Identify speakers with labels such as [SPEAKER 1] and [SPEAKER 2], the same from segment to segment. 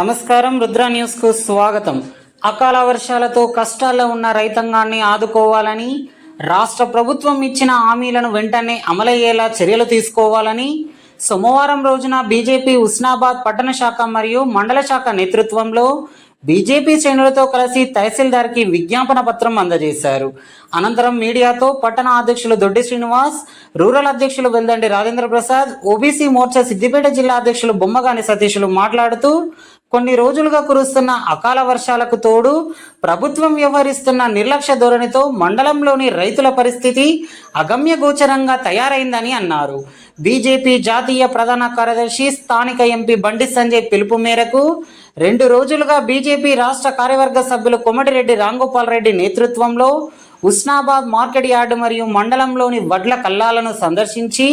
[SPEAKER 1] నమస్కారం రుద్ర న్యూస్కు స్వాగతం. అకాల వర్షాలతో కష్టాల్లో ఉన్న రైతాంగాన్ని ఆదుకోవాలని రాష్ట్ర ప్రభుత్వం ఇచ్చిన హామీలను వెంటనే అమలయ్యేలా చర్యలు తీసుకోవాలని సోమవారం రోజున బీజేపీ ఉస్నాబాద్ పట్టణ శాఖ మరియు మండల శాఖ నేతృత్వంలో బీజేపీ శ్రేణులతో కలిసి తహసీల్దార్కి విజ్ఞాపన పత్రం అందజేశారు. అనంతరం మీడియాతో పట్టణ అధ్యక్షులు దొడ్డి శ్రీనివాస్ రూరల్ అధ్యక్షులు వెల్దండి రాజేంద్ర ప్రసాద్ ఓబీసీ మోర్చా సిద్దిపేట జిల్లా అధ్యక్షులు బొమ్మగాని సతీషులు మాట్లాడుతూ కొన్ని రోజులుగా కురుస్తున్న అకాల వర్షాలకు తోడు ప్రభుత్వం వ్యవహరిస్తున్న నిర్లక్ష్య ధోరణితో మండలంలోని రైతుల పరిస్థితి అగమ్య గోచరంగా తయారైందని అన్నారు. బీజేపీ జాతీయ ప్రధాన కార్యదర్శి స్థానిక ఎంపీ బండి సంజయ్ పిలుపు మేరకు రెండు రోజులుగా బీజేపీ రాష్ట్ర కార్యవర్గ సభ్యులు కొమటిరెడ్డి రాంగోపాల్ రెడ్డి నేతృత్వంలో ఉస్నాబాద్ మార్కెట్ యార్డు మరియు మండలంలోని వడ్ల కల్లాలను సందర్శించి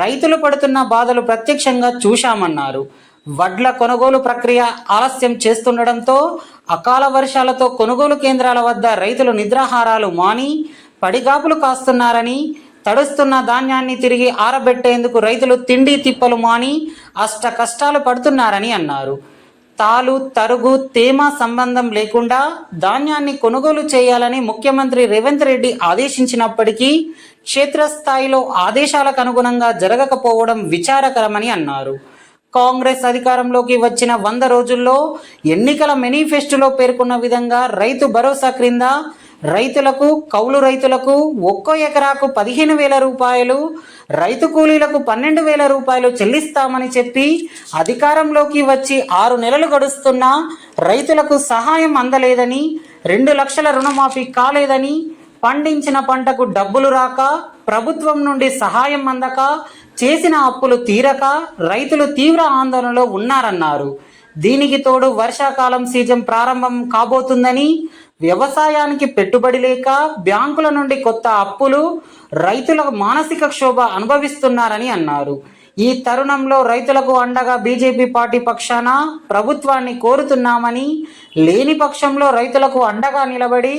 [SPEAKER 1] రైతులు పడుతున్న బాధలు ప్రత్యక్షంగా చూశామన్నారు. వడ్ల కొనుగోలు ప్రక్రియ ఆలస్యం చేస్తుండడంతో అకాల వర్షాలతో కొనుగోలు కేంద్రాల వద్ద రైతులు నిద్రాహారాలు మాని పడిగాపులు కాస్తున్నారని తడుస్తున్న ధాన్యాన్ని తిరిగి ఆరబెట్టేందుకు రైతులు తిండి తిప్పలు మాని అష్ట కష్టాలు పడుతున్నారని అన్నారు. తాలు తరుగు తేమ సంబంధం లేకుండా ధాన్యాన్ని కొనుగోలు చేయాలని ముఖ్యమంత్రి రేవంత్ రెడ్డి ఆదేశించినప్పటికీ క్షేత్రస్థాయిలో ఆదేశాలకు అనుగుణంగా జరగకపోవడం విచారకరమని అన్నారు. కాంగ్రెస్ అధికారంలోకి వచ్చిన వంద రోజుల్లో ఎన్నికల మేనిఫెస్టోలో పేర్కొన్న విధంగా రైతు భరోసా క్రింద రైతులకు కౌలు రైతులకు ఒక్కో ఎకరాకు పదిహేను వేల రూపాయలు రైతు కూలీలకు పన్నెండు వేల రూపాయలు చెల్లిస్తామని చెప్పి అధికారంలోకి వచ్చి ఆరు నెలలు గడుస్తున్నా రైతులకు సహాయం అందలేదని రెండు లక్షల రుణమాఫీ కాలేదని పండించిన పంటకు డబ్బులు రాక ప్రభుత్వం నుండి సహాయం అందక చేసిన అప్పులు తీరక రైతులు తీవ్ర ఆందోళనలో ఉన్నారన్నారు. దీనికి తోడు వర్షాకాలం సీజన్ ప్రారంభం కాబోతుందని వ్యవసాయానికి పెట్టుబడి లేక బ్యాంకుల నుండి కొత్త అప్పులు రైతులకు మానసిక క్షోభ అనుభవిస్తున్నారని అన్నారు. ఈ తరుణంలో రైతులకు అండగా బీజేపీ పార్టీ పక్షాన ప్రభుత్వాన్ని కోరుతున్నామని లేని పక్షంలో రైతులకు అండగా నిలబడి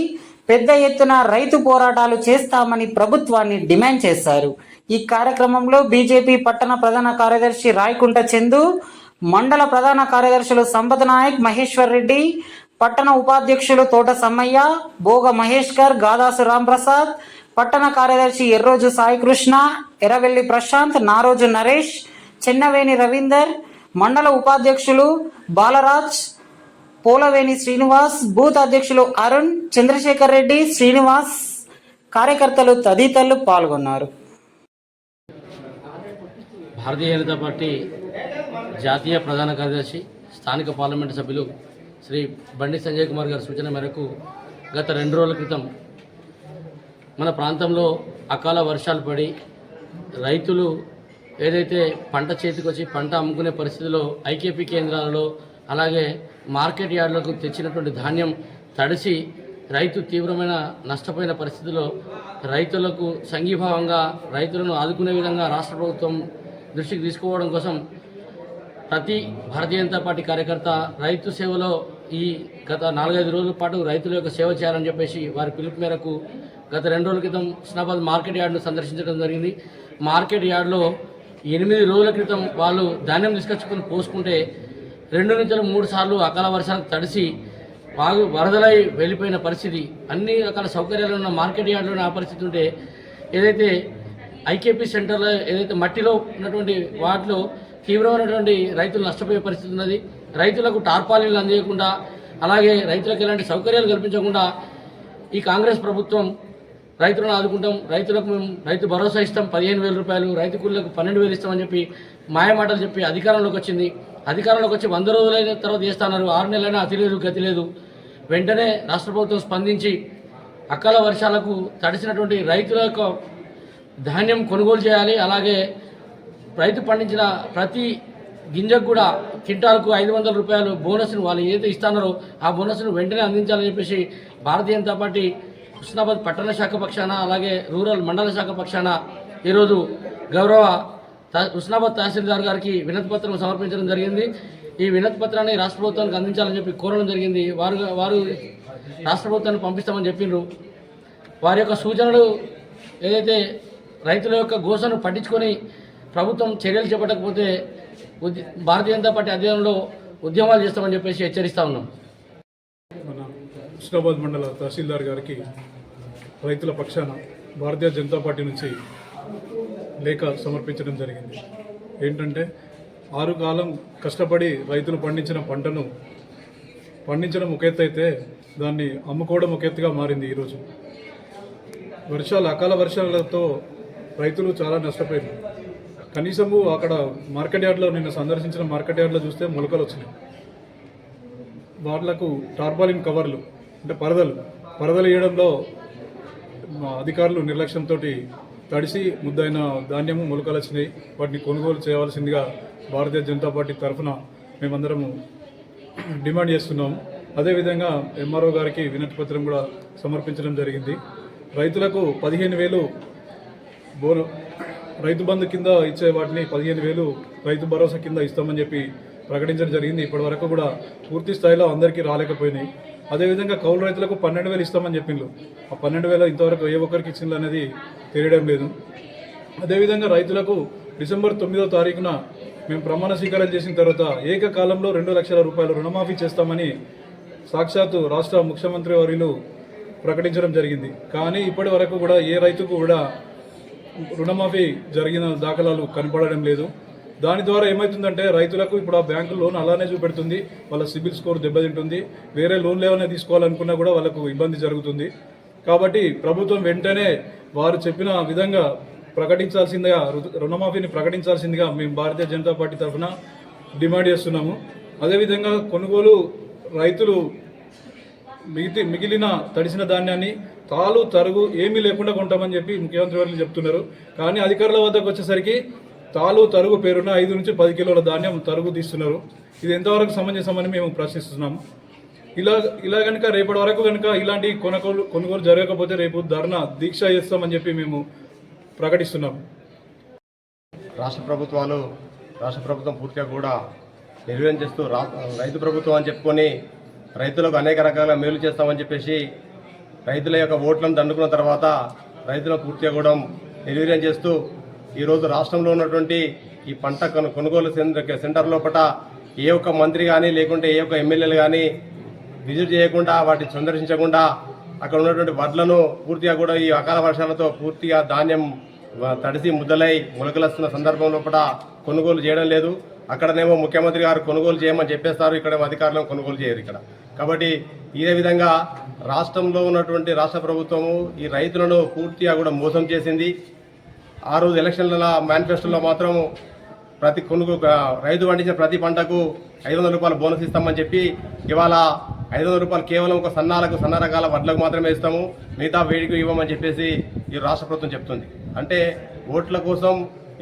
[SPEAKER 1] పెద్ద ఎత్తున రైతు పోరాటాలు చేస్తామని ప్రభుత్వాన్ని డిమాండ్ చేశారు. ఈ కార్యక్రమంలో బీజేపీ పట్టణ ప్రధాన కార్యదర్శి రాయకుంట చందు మండల ప్రధాన కార్యదర్శులు సంపద నాయక్ మహేశ్వర్ రెడ్డి పట్టణ ఉపాధ్యక్షులు తోట సమ్మయ్య భోగ మహేష్కర్ గాదాసు రాంప్రసాద్ పట్టణ కార్యదర్శి ఎర్రోజు సాయికృష్ణ ఎర్రవెల్లి ప్రశాంత్ నారోజు నరేష్ చెన్నవేణి రవీందర్ మండల ఉపాధ్యక్షులు బాలరాజ్ పోలవేణి శ్రీనివాస్ బూత్ అధ్యక్షులు అరుణ్ చంద్రశేఖర్ రెడ్డి శ్రీనివాస్ కార్యకర్తలు తదితరులు పాల్గొన్నారు.
[SPEAKER 2] భారతీయ జనతా పార్టీ జాతీయ ప్రధాన కార్యదర్శి స్థానిక పార్లమెంటు సభ్యులు శ్రీ బండి సంజయ్ కుమార్ గారి సూచన మేరకు గత రెండు రోజుల క్రితం మన ప్రాంతంలో అకాల వర్షాలు పడి రైతులు ఏదైతే పంట చేతికొచ్చి పంట అమ్ముకునే పరిస్థితిలో ఐకేపీ కేంద్రాలలో అలాగే మార్కెట్ యార్డులకు తెచ్చినటువంటి ధాన్యం తడిసి రైతు తీవ్రమైన నష్టపోయిన పరిస్థితిలో రైతులకు సంఘీభావంగా రైతులను ఆదుకునే విధంగా రాష్ట్ర ప్రభుత్వం దృష్టికి తీసుకోవడం కోసం ప్రతి భారతీయ జనతా పార్టీ కార్యకర్త రైతు సేవలో ఈ గత నాలుగైదు రోజుల పాటు రైతుల యొక్క సేవ చేయాలని చెప్పేసి వారి పిలుపు మేరకు గత రెండు రోజుల క్రితం హుస్నాబాద్ మార్కెట్ యార్డును సందర్శించడం జరిగింది. మార్కెట్ యార్డ్లో ఎనిమిది రోజుల క్రితం వాళ్ళు ధాన్యం తీసుకొచ్చుకొని పోసుకుంటే రెండు నుంచి మూడు సార్లు అకాల వర్షాలకు తడిసి వాగు వరదలై వెళ్ళిపోయిన పరిస్థితి. అన్ని రకాల సౌకర్యాలు ఉన్న మార్కెట్ యార్డులో ఆ పరిస్థితి ఉంటే ఏదైతే ఐకేపీ సెంటర్లో ఏదైతే మట్టిలో ఉన్నటువంటి వాటిలో తీవ్రమైనటువంటి రైతులు నష్టపోయే పరిస్థితి ఉన్నది. రైతులకు టార్పాలిన్లు అందించకుండా అలాగే రైతులకు ఎలాంటి సౌకర్యాలు కల్పించకుండా ఈ కాంగ్రెస్ ప్రభుత్వం రైతులను ఆదుకుంటాం. రైతులకు మేము రైతు భరోసా ఇస్తాం. పదిహేను వేల రూపాయలు రైతు కూలీలకు పన్నెండు వేలు ఇస్తామని చెప్పి మాయమాటలు చెప్పి అధికారంలోకి వచ్చింది. అధికారంలోకి వచ్చి వంద రోజులైన తర్వాత చేస్తున్నారు. ఆరు నెలలైనా అతి లేదు గతి లేదు. వెంటనే రాష్ట్ర ప్రభుత్వం స్పందించి అకాల వర్షాలకు తడిసినటువంటి రైతుల యొక్క ధాన్యం కొనుగోలు చేయాలి. అలాగే రైతు పండించిన ప్రతి గింజకు కూడా కింటాల్కు ఐదు వందల రూపాయలు బోనస్ను వాళ్ళు ఏదైతే ఇస్తున్నారో ఆ బోనస్ను వెంటనే అందించాలని చెప్పేసి భారతీయ జనతా పార్టీ హుస్నాబాద్ పట్టణ శాఖ పక్షాన అలాగే రూరల్ మండల శాఖ పక్షాన ఈరోజు గౌరవ హుస్నాబాద్ తహసీల్దార్ గారికి వినతి పత్రం సమర్పించడం జరిగింది. ఈ వినతి పత్రాన్ని రాష్ట్ర ప్రభుత్వానికి అందించాలని చెప్పి కోరడం జరిగింది. వారు వారు రాష్ట్ర ప్రభుత్వాన్ని పంపిస్తామని చెప్పిండ్రు వారి యొక్క సూచనలు ఏదైతే రైతుల యొక్క గోసను పట్టించుకొని ప్రభుత్వం చర్యలు చేపట్టకపోతే భారతీయ జనతా పార్టీ అధ్యయనంలో ఉద్యమాలు చేస్తామని చెప్పేసి హెచ్చరిస్తా ఉన్నాం.
[SPEAKER 3] మన హుస్నాబాద్ మండల తహసీల్దార్ గారికి రైతుల పక్షాన భారతీయ జనతా పార్టీ నుంచి లేఖ సమర్పించడం జరిగింది. ఏంటంటే ఆరు కాలం కష్టపడి రైతులు పండించిన పంటను పండించడం ఒక ఎత్తు అయితే దాన్ని అమ్ముకోవడం ఒక ఎత్తుగా మారింది ఈరోజు. వర్షాలు అకాల వర్షాలతో రైతులు చాలా నష్టపోయారు. కనీసము అక్కడ మార్కెట్ యార్డ్లో నిన్న సందర్శించిన మార్కెట్ యార్డ్లో చూస్తే మొలకలు వచ్చినాయి. వాళ్ళకు టార్బాలిన్ కవర్లు అంటే పరదలు పరదలు వేయడంలో మా అధికారులు నిర్లక్ష్యంతో తడిసి ముద్దైన ధాన్యము మొలకలు వచ్చినాయి. వాటిని కొనుగోలు చేయవలసిందిగా భారతీయ జనతా పార్టీ తరఫున మేమందరము డిమాండ్ చేస్తున్నాము. అదేవిధంగా ఎంఆర్ఓ గారికి వినతి పత్రం కూడా సమర్పించడం జరిగింది. రైతులకు పదిహేను వేలు బోను. రైతు బంధు కింద ఇచ్చే వాటిని పదిహేను వేలు రైతు భరోసా కింద ఇస్తామని చెప్పి ప్రకటించడం జరిగింది. ఇప్పటి వరకు కూడా పూర్తి స్థాయిలో అందరికీ రాలేకపోయినాయి. అదేవిధంగా కౌలు రైతులకు పన్నెండు వేలు ఇస్తామని చెప్పిండ్రు. ఆ పన్నెండు వేలు ఇంతవరకు ఏ ఒక్కరికి ఇచ్చిండ్రు అనేది తెలియడం లేదు. అదేవిధంగా రైతులకు డిసెంబర్ తొమ్మిదో తారీఖున మేము ప్రమాణ స్వీకారం చేసిన తర్వాత ఏకకాలంలో రెండు లక్షల రూపాయలు రుణమాఫీ చేస్తామని సాక్షాత్తు రాష్ట్ర ముఖ్యమంత్రి వర్యులు ప్రకటించడం జరిగింది. కానీ ఇప్పటి వరకు కూడా ఏ రైతుకు కూడా రుణమాఫీ జరిగిన దాఖలాలు కనపడడం లేదు. దాని ద్వారా ఏమవుతుందంటే రైతులకు ఇప్పుడు ఆ బ్యాంకు లోన్ అలానే చూపెడుతుంది. వాళ్ళ సిబిల్ స్కోర్ దెబ్బతింటుంది. వేరే లోన్లు ఏమైనా తీసుకోవాలనుకున్నా కూడా వాళ్ళకు ఇబ్బంది జరుగుతుంది. కాబట్టి ప్రభుత్వం వెంటనే వారు చెప్పిన విధంగా ప్రకటించాల్సిందిగా రుణమాఫీని ప్రకటించాల్సిందిగా మేము భారతీయ జనతా పార్టీ తరఫున డిమాండ్ చేస్తున్నాము. అదేవిధంగా కొనుగోలు రైతులు మిగిలి మిగిలిన తడిసిన ధాన్యాన్ని తాలు తరుగు ఏమీ లేకుండా కొంటామని చెప్పి ముఖ్యమంత్రి వారు చెప్తున్నారు. కానీ అధికారుల వద్దకు వచ్చేసరికి తాలు తరుగు పేరున ఐదు నుంచి పది కిలోల ధాన్యం తరుగు తీస్తున్నారు. ఇది ఎంతవరకు సమంజసమని మేము ప్రశ్నిస్తున్నాము. ఇలా ఇలా కనుక రేపటి వరకు కనుక ఇలాంటి కొనుగోలు కొనుగోలు జరగకపోతే రేపు ధర్నా దీక్ష చేస్తామని చెప్పి మేము ప్రకటిస్తున్నాము.
[SPEAKER 4] రాష్ట్ర ప్రభుత్వాలు రాష్ట్ర ప్రభుత్వం పూర్తిగా కూడా నిర్వహణ చేస్తూ రా రైతు ప్రభుత్వం అని చెప్పుకొని రైతులకు అనేక రకాల మేలు చేస్తామని చెప్పేసి రైతుల యొక్క ఓట్లను దండుకున్న తర్వాత రైతులను పూర్తిగా కూడా నిర్వీర్యం చేస్తూ ఈరోజు రాష్ట్రంలో ఉన్నటువంటి ఈ పంట కొనుగోలు సెంటర్ లోపల ఏ ఒక్క మంత్రి కానీ లేకుంటే ఏ ఒక్క ఎమ్మెల్యేలు కానీ విజిట్ చేయకుండా వాటిని సందర్శించకుండా అక్కడ ఉన్నటువంటి వడ్లను పూర్తిగా కూడా ఈ అకాల వర్షాలతో పూర్తిగా ధాన్యం తడిసి ముద్దలై మొలకలస్తున్న సందర్భం లోపల కొనుగోలు చేయడం లేదు. అక్కడనేమో ముఖ్యమంత్రి గారు కొనుగోలు చేయమని చెప్పేస్తారు. ఇక్కడ అధికారులను కొనుగోలు చేయరు ఇక్కడ. కాబట్టి ఇదే విధంగా రాష్ట్రంలో ఉన్నటువంటి రాష్ట్ర ప్రభుత్వము ఈ రైతులను పూర్తిగా కూడా మోసం చేసింది. ఆ రోజు ఎలక్షన్ల మేనిఫెస్టోలో మాత్రం ప్రతి కొనుగో రైతు పండించిన ప్రతి పంటకు ఐదు వందల రూపాయలు బోనస్ ఇస్తామని చెప్పి ఇవాళ ఐదు వందల రూపాయలు కేవలం ఒక సన్నాలకు సన్న రకాల వడ్లకు మాత్రమే ఇస్తాము. మిగతా వేడికి ఇవ్వమని చెప్పేసి ఈ రాష్ట్ర ప్రభుత్వం చెప్తుంది. అంటే ఓట్ల కోసం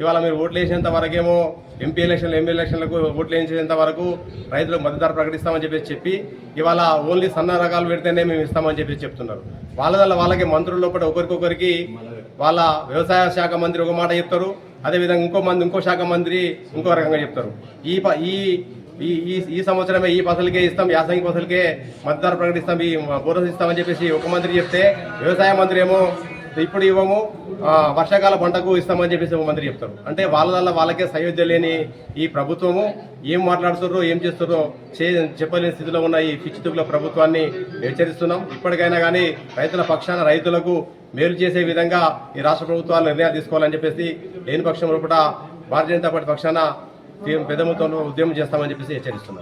[SPEAKER 4] ఇవాళ మీరు ఓట్లు వేసేంత వరకేమో ఎంపీ ఎలక్షన్లు ఎంపీ ఎలక్షన్లకు ఓట్లు వేసేంత వరకు రైతులకు మద్దతు ప్రకటిస్తామని చెప్పేసి చెప్పి ఇవాళ ఓన్లీ సన్న రకాలు పెడితేనే మేము ఇస్తామని చెప్పేసి చెప్తున్నారు. వాళ్ళ వల్ల వాళ్ళకి మంత్రుల లోపల ఒకరికొకరికి వాళ్ళ వ్యవసాయ శాఖ మంత్రి ఒక మాట చెప్తారు అదేవిధంగా ఇంకో మంది ఇంకో శాఖ మంత్రి ఇంకో రకంగా చెప్తారు. ఈ ప- ఈ ఈ ఈ- ఈ సంవత్సరమే ఈ పసలకే ఇస్తాం యాసంగి పసలకే మద్దతు ప్రకటిస్తాం ఈ బోనస్ ఇస్తామని చెప్పేసి ఒక మంత్రి చెప్తే వ్యవసాయ మంత్రి ఏమో ఇప్పుడు ఇవ్వము వర్షాకాల పంటకు ఇస్తామని చెప్పేసి మంత్రి చెప్తారు. అంటే వాళ్ళ వల్ల వాళ్ళకే సయోధ్య లేని ఈ ప్రభుత్వము ఏం మాట్లాడుతారో ఏం చేస్తారో చే చెప్పలేని స్థితిలో ఉన్న ఈ పిచ్చితుకుల ప్రభుత్వాన్ని హెచ్చరిస్తున్నాం. ఇప్పటికైనా కానీ రైతుల పక్షాన రైతులకు మేలు చేసే విధంగా ఈ రాష్ట్ర ప్రభుత్వాలు నిర్ణయాలు తీసుకోవాలని చెప్పేసి లేని పక్షం కూడా భారతీయ జనతా పార్టీ పక్షాన పెద్ద మొత్తంలో ఉద్యమం చేస్తామని చెప్పేసి హెచ్చరిస్తున్నాం.